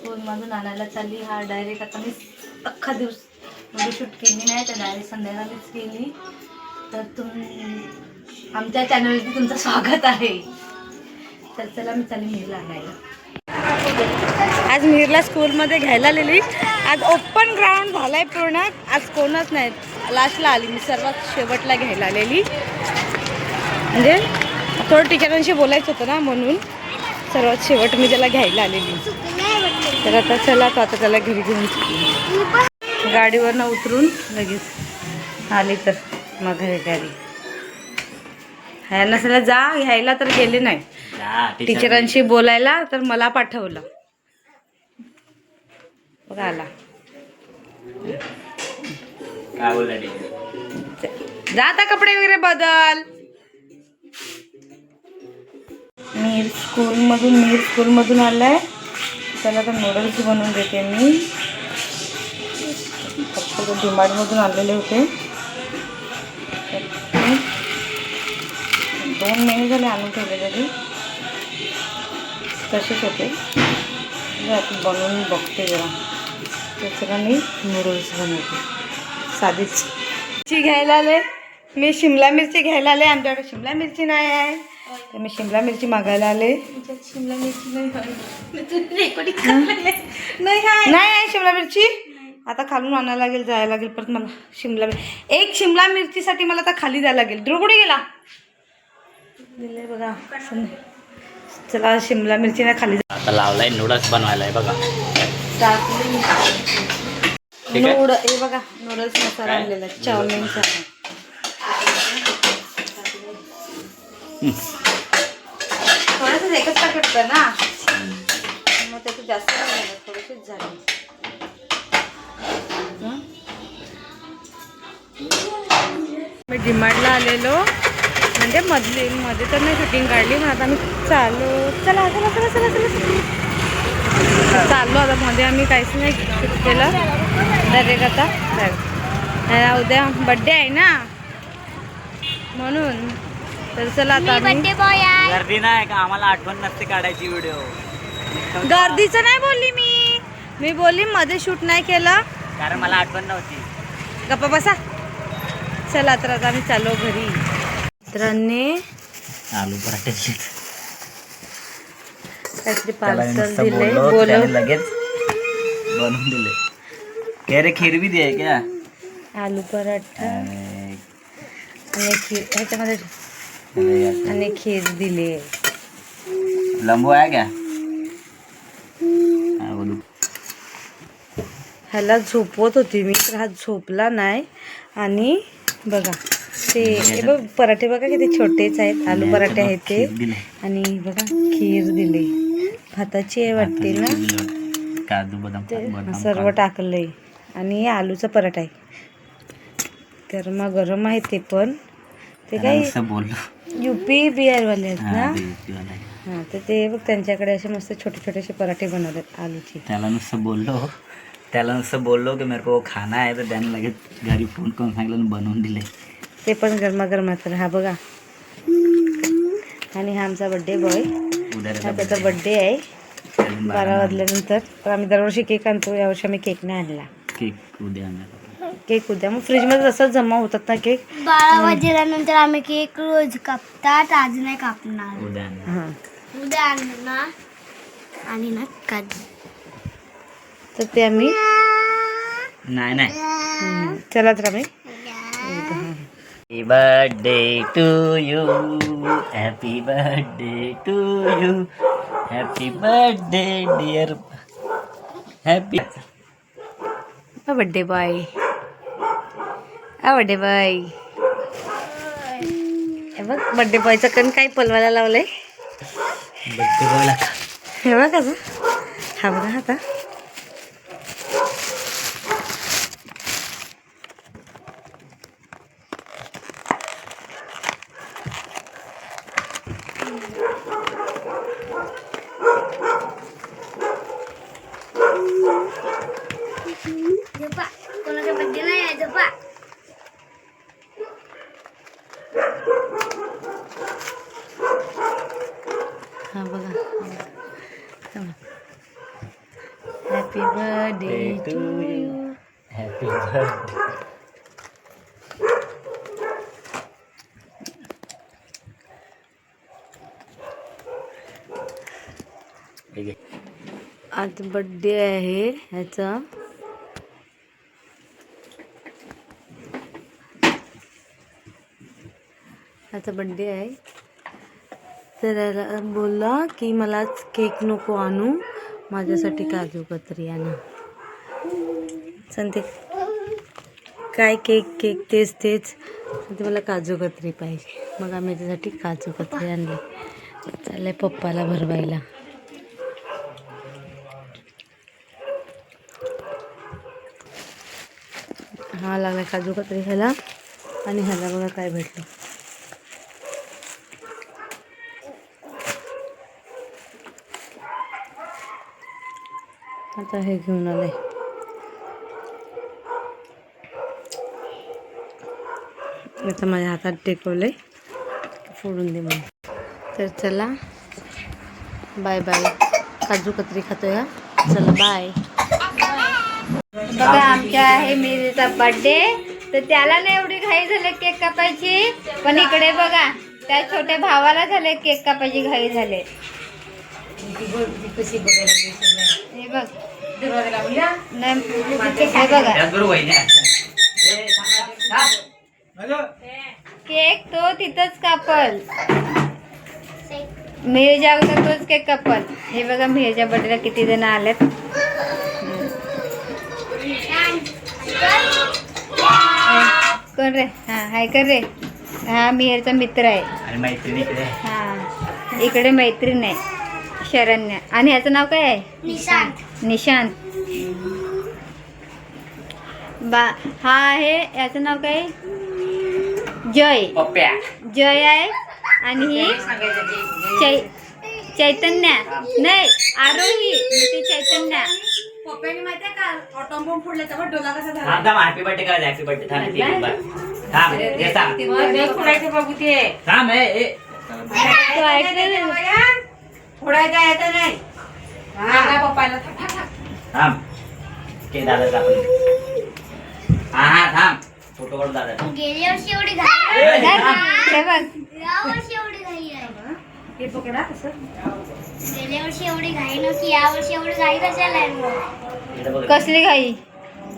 स्कूलमधून आणायला चालली. हा डायरेक्ट आता मी अख्खा दिवस म्हणजे शूट केली नाही तर डायरेक्ट संध्याकाळीच केली तर तुम आमच्या चॅनलवरती तुमचं स्वागत आहे. तर चला मी चालली मीरला आणायला. आज मिरला स्कूलमध्ये घ्यायला आलेली आज ओपन ग्राउंड झालाय पूर्ण. आज कोणच नाही. लास्टला आली. मी सर्वात शेवटला घ्यायला आलेली. म्हणजे थोडं टीचरांशी बोलायचं होतं ना म्हणून. सर्वात शेवट मी त्याला घ्यायला आलेली. तर आता चला तो आता त्याला घरी घेऊन. गाडीवरनं उतरून लगेच आली तर मग घरी. गाडी ह्या नसायला जा घ्यायला तर गेले नाही. टीचरांशी बोलायला तर मला पाठवलं. बघा आला. काय बोलला जा आता कपडे वगैरे बदल. मीर स्कूलमधून मीर स्कूलमधून आलाय. त्याला तर नूडल्स बनवून देते मी फक्त डिमार्टमधून आलेले होते तर ते दोन महिने झाले आणून ठेवले तरी तसेच होते जे आता बनवून बघते जरा त्याच्याला मी नूडल्स बनवते साधीच मिरची घ्यायला आले मी शिमला मिरची घ्यायला आले. आमच्याकडे शिमला मिरची नाही आहे. तर मी शिमला मिरची मागायला आले. शिमला मिरची नाही नाही आहे. शिमला मिरची? आता खालून आणायला लागेल जायला लागेल. परत मला शिमला मिर एक शिमला मिरचीसाठी मला आता खाली जायला लागेल. ध्रुव कुठे गेला? दिले बघा. चला शिमला मिरची नाही खाली आता लावलाय नूडल्स बनवायला आहे बघा. नूड हे बघा नूडल्स मसाला आणलेला आहे, चाऊमिनचा थोडंसं एकच पॅकेट होतं ना. मग त्याचं जास्त नाही झालं थोडंसंच झालं. मी डिमांडला आलेलो. म्हणजे मधली मध्ये तर नाही शूटिंग काढली पण आता आम्ही चालू. चला चला चला चला चला. चाललो आता मध्ये आम्ही काहीच नाही शूट केलं. डायरेक्ट आता. उद्या बड्डे आहे ना? म्हणून. तर चला आता आम्ही. गर्दी नाही का? आम्हाला आठवण नसते काढायची व्हिडिओ गर्दीचं नाही बोलली मी. मी बोलली मध्ये शूट नाही केलं. कारण मला आठवण नव्हती. गप्पा बसा. चला तर आता आम्ही चाललो घरी. मित्रांनी आलू पराठे काहीतरी त्याला मी पार्सल दिले बोललो, बोलव. त्याने लगेच बनवून दिले क्या रे खीर भी दे क्या? आलू पराठा. अरे, आणि खीर ह्याच्यामध्ये आणि खीर दिली. लंबू आहे बोलू. ह्याला झोपवत होती मी तर हा झोपला नाही. आणि बघा ते बघ पराठे बघा किती छोटेच आहेत आलू पराठे आहेत ते. आणि बघा खीर दिली. भाताची आहे वाटते ना? सर्व टाकलंय. आणि आलूचा पराठा आहे. गरमा गरम आहे ते पण. ते काय? बोललो युपी बिहारवाले आहेत हा, ना. हां तर ते बघ त्यांच्याकडे असे मस्त छोटे छोटेसे पराठे बनवलेत आलूचे. त्याला नुसतं बोललो. त्याला नुसतं बोललो की मेरे को वो खाना आहे तर त्याने लगेच घरी फोन करून सांगितलं बनवून दिले. ते पण गरमागरम तर हा बघा. आणि हा आमचा बड्डे बॉय उद्या हा त्याचा. बड्डे आहे. बारा वाजल्यानंतर. तर आम्ही दरवर्षी केक आणतो यावर्षी आम्ही केक नाही आणला. केक उद्या आणणार. केक उद्या मग फ्रीजमध्ये तसंच जमा होतात ना केक? बारा वाजल्यानंतर आम्ही केक रोज कापतात. आज नाही कापणार. उद्या आणणार हां. उद्या आणणार. आणि ना कधी. तर ते आम्ही नाही नाही. हम्म, चला तर आम्ही birthday to you happy birthday to you happy birthday dear happy birthday boy a birthday boy. हे बघ बड्डे बॉयचं कण काय पलवायला लावलंय. बर्थडे बॉयला हे बघ कसं हा बघा आता. बड्डे नाही आहे झोपा. Happy birthday to you happy birthday आज बर्थडे आहे ह्याचा. ह्याचा बड्डे आहे. तर बोलला की मला केक नको आणू. माझ्यासाठी काजू कतरी आणा सांगते काय केक केक तेच तेच. सांगते मला काजू कतरी पाहिजे. मग आम्ही त्यासाठी काजू कतरी आणली. चाललंय पप्पाला भरवायला. हा लागला काजू कतरी ह्याला. आणि ह्याला बघा काय भेटलं. आता हे घेऊन आले. आता माझ्या हातात टेकवलंय फोडून दे म्हणून. तर चला. बाय बाय काजू कत्री खातोय हा. चला बाय बघा आमच्या आहे मिरीचा बर्थडे तर त्याला नाही एवढी घाई झाले केक कापायची. पण इकडे बघा त्या छोट्या भावाला झाले केक कापायची घाई झाले. हे बघ. हे केक तो तिथंच कापल. मिरच्या अगोदर तोच केक कापल. हे बघा मिरच्या बर्थडेला किती जण आलेत. कोण रे? हा हाय कर रे? हा मिहेरचा मित्र आहे. हा इकडे मैत्रीण आहे. शरण्या. आणि ह्याचं नाव काय आहे? निशांत. निशांत. बा हा आहे याचं नाव काय? जय. पप्प्या. जय आहे. आणि ही चै चैतन्या. नाही आरोही. ती चैतन्या. थांब थांब हॅपी बर्थडे करायचं हॅपी बर्थडे थांब एक मिनिट. थांब हे थांब. थांब हे ए. तू ऐकलं नाही? थांब. ते आपण हा हा थांब. फोटो काढून दादा गेल्या वर्षी एवढी घाई? हे बघ. या वर्षी एवढी घाई आहे. हे पकडा कसं गेल्या वर्षी एवढी घाई नव्हती या वर्षी एवढी घाई कशाला आहे मग? इकडे बघ रे. कसली घाई?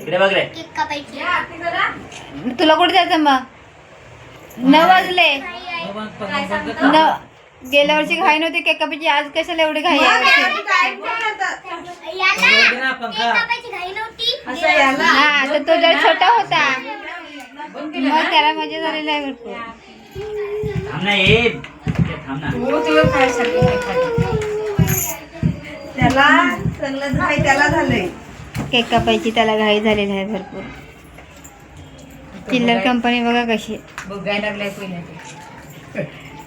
इकडे बघ रे. केक कापायची तुला कुठे जायचं मग? नऊ वाजले. गेल्या वर्षी घाई नव्हती केक कापायची आज कशाला एवढी घाई आहे? याला केक कापायची घाई नव्हती. हा तर तो जर छोटा होता. मग त्याला मजा झालेली आहे भरपूर. थांब ना त्याला केक कापायची घाई झालेली आहे भरपूर. चिल्लर कंपनी बघा कशी आहे. बघायला लागलाय पहिल्या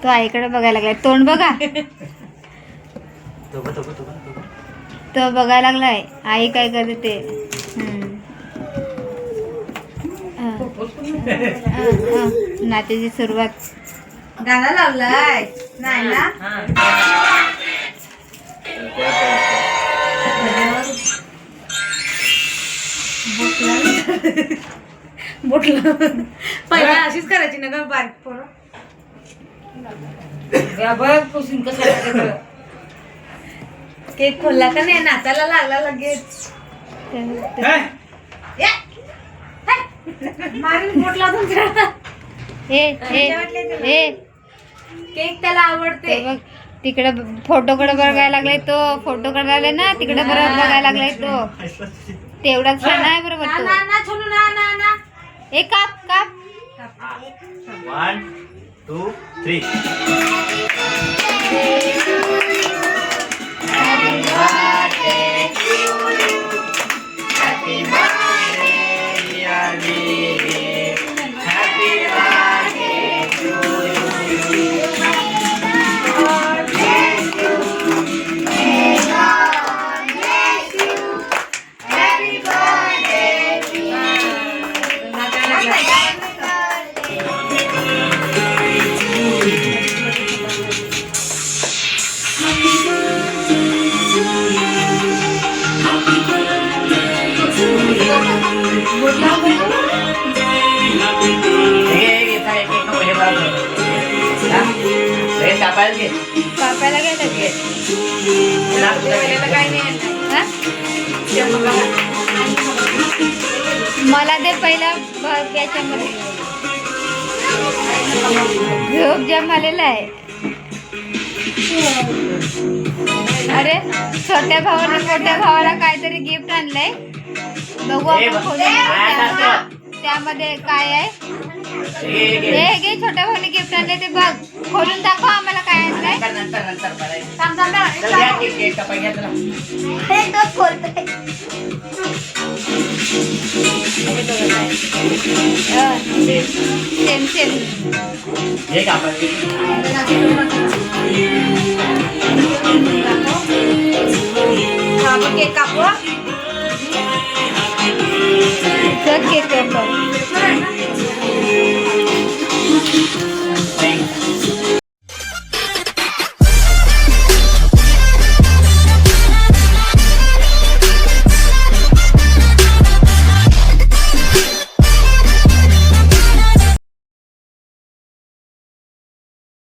तो आईकडे बघायला लागलाय. तोंड बघा. तो बघ, तो बघ, तो बघ, तो बघ. तो बघायला लागलाय. आई काय करते ते. नात्याची सुरुवात. गाणं लावलाय. नाही ना? बोटला. पहिला अशीच करायची ना ग बारीक पोरं? केक खोलला का नाही? नाचायला लागला लगेच. या. मारीन बोटला तुमच्या हे हे हे. केक त्याला ते आवडते बघ तिकडे फोटोकडे बघायला लागलाय तो. फोटो काढायला ना तिकडे बरोबर बघायला लागलाय तो. तेवढाच छान आहे बरोबर ना तो. ना ना छोनू ना ना ना. हे काप काप. One two three Happy birthday to you. Happy birthday. घे काय नाही. मला ते पहिला त्याच्यामध्ये झोप जाम आलेला आहे. अरे छोट्या भावाने मोठ्या भावाला काहीतरी गिफ्ट आणलंय. बघू आपण खोलून त्यामध्ये- काय आहे. हे घे छोट्या भावाने गिफ्ट आणले ते बघ. खोलून दाखव आम्हाला काय आणलंय. नंतर नंतर नंतर बघायचं.